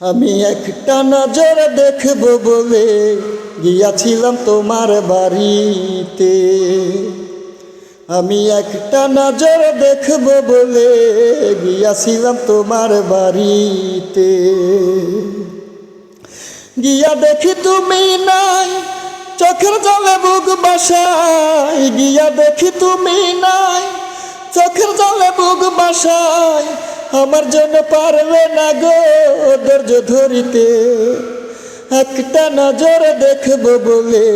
আমি একটা নজর দেখব বলে গিয়াছিলাম তোমার বাড়িতে। আমি একটা নজর দেখব বলে গিয়াছিলাম তোমার বাড়িতে। গিয়া দেখি তুমি নাই, চোখের জলে বুক বাসায় গিয়া দেখি তুমি নাই, চোখের জলে বুক বাসায় আমার জন্য পারবে না গো ধৈর্য ধরিতে। একটা নজর দেখব বলে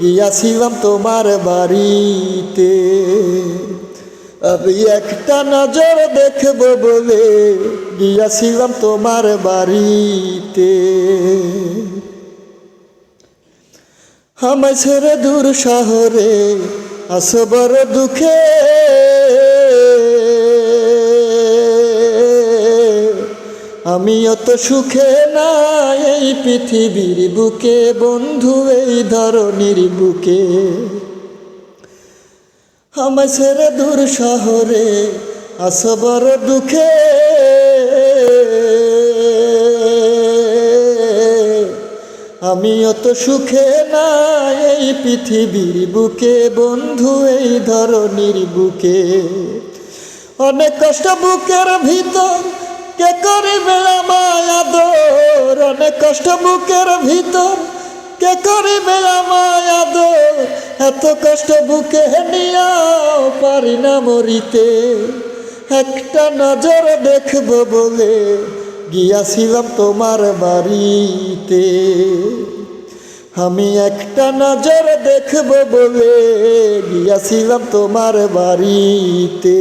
গিয়াছিলাম তোমার বাড়িতে। আমি একটা নজর দেখব বলে গিয়াছিলাম তোমার বাড়িতে। আমায় ছেড়ে দূর শহরে আসবর দুঃখে। আমি অত সুখে না এই পৃথিবীর বুকে, বন্ধু এই ধরনের বুকে। আমায় ছেড়ে দূর শহরে আসবর দুঃখে। আমি অত সুখে না এই পৃথিবীর বুকে, বন্ধু এই ধরনের বুকে। অনেক কষ্ট বুকের ভিতর কে করিবে অনেক কষ্ট বুকের ভিতর। কে করিবে আমায় আদর? এত কষ্ট বুকে নিয়াও পারি না মরিতে। একটা নজর দেখব বলে গিয়াছিলাম তোমার বাড়িতে। আমি একটা নজর দেখব বলে গিয়াছিলাম তোমার বাড়িতে।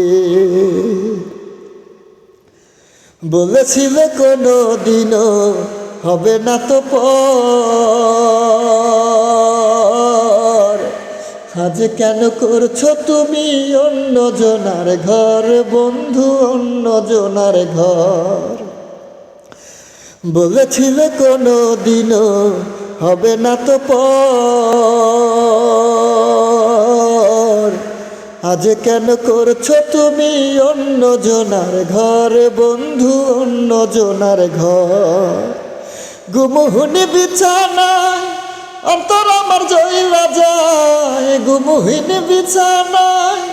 বলেছিলে কোনো দিনও হবে না তো পর। আজ কেন করছ তুমি অন্য জনার ঘর, বন্ধু অন্য জনার ঘর? বলেছিলে কোনো দিনও হবে না তো পর। আজ কেন করছ তুমি অন্য জনার ঘর, বন্ধু অন্য জনার ঘর? গুমুহুনি বিছানায়, অন্তর আমার জয়লা যায়। গুমুহিনী বিছানায়,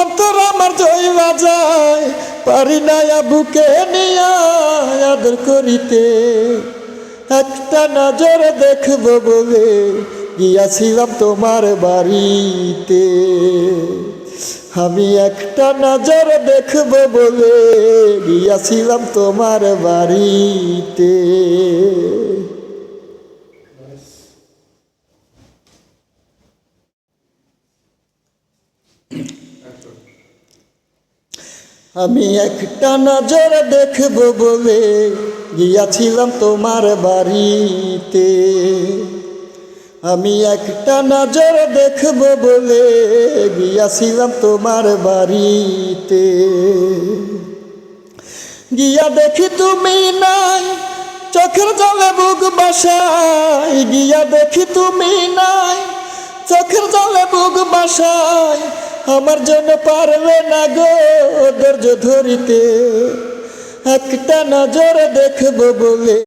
অন্তর আমার জয়লা যায়। পারি না বুকে নিয়া আদর করিতে। একটা নজর দেখব বলে গিয়াছিলাম তোমার বাড়িতে। আমি একটা নজর দেখব বলে গিয়াছিলাম তোমার বাড়িতে। আমি একটা নজর দেখব বলে গিয়াছিলাম তোমার বাড়িতে। আমি একটা নজর দেখব বলে গিয়াছিলাম তোমার বাড়িতে। গিয়া দেখি তুমি নাই, চোখের জলে বুক বাসায় গিয়া দেখি তুমি নাই, চোখের জলে বুক বাসায় আমার জন্য পারবে না গো ধৈর্য ধরিতে। একটা নজর দেখব বলে